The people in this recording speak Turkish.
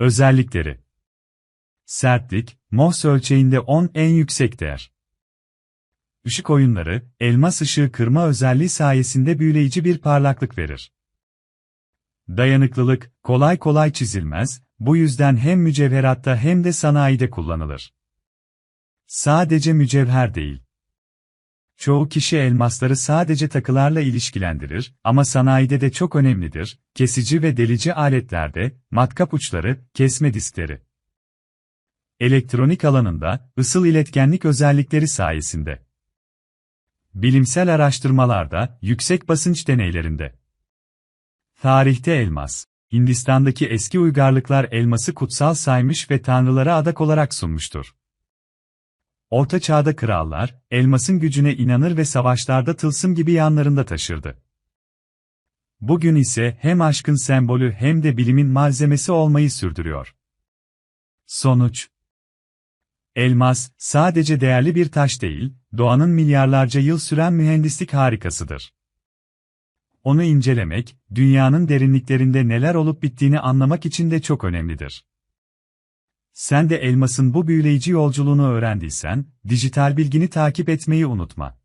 Özellikleri Sertlik, Mohs ölçeğinde 10 en yüksek değer. Işık oyunları, elmas ışığı kırma özelliği sayesinde büyüleyici bir parlaklık verir. Dayanıklılık, kolay kolay çizilmez, bu yüzden hem mücevheratta hem de sanayide kullanılır. Sadece mücevher değil. Çoğu kişi elmasları sadece takılarla ilişkilendirir ama sanayide de çok önemlidir, kesici ve delici aletlerde, matkap uçları, kesme diskleri. Elektronik alanında, ısıl iletkenlik özellikleri sayesinde. Bilimsel araştırmalarda, yüksek basınç deneylerinde. Tarihte elmas. Hindistan'daki eski uygarlıklar elması kutsal saymış ve tanrılara adak olarak sunmuştur. Orta çağda krallar, elmasın gücüne inanır ve savaşlarda tılsım gibi yanlarında taşırdı. Bugün ise hem aşkın sembolü hem de bilimin malzemesi olmayı sürdürüyor. Sonuç Elmas, sadece değerli bir taş değil, doğanın milyarlarca yıl süren mühendislik harikasıdır. Onu incelemek, dünyanın derinliklerinde neler olup bittiğini anlamak için de çok önemlidir. Sen de elmasın bu büyüleyici yolculuğunu öğrendiysen, dijital bilgini takip etmeyi unutma.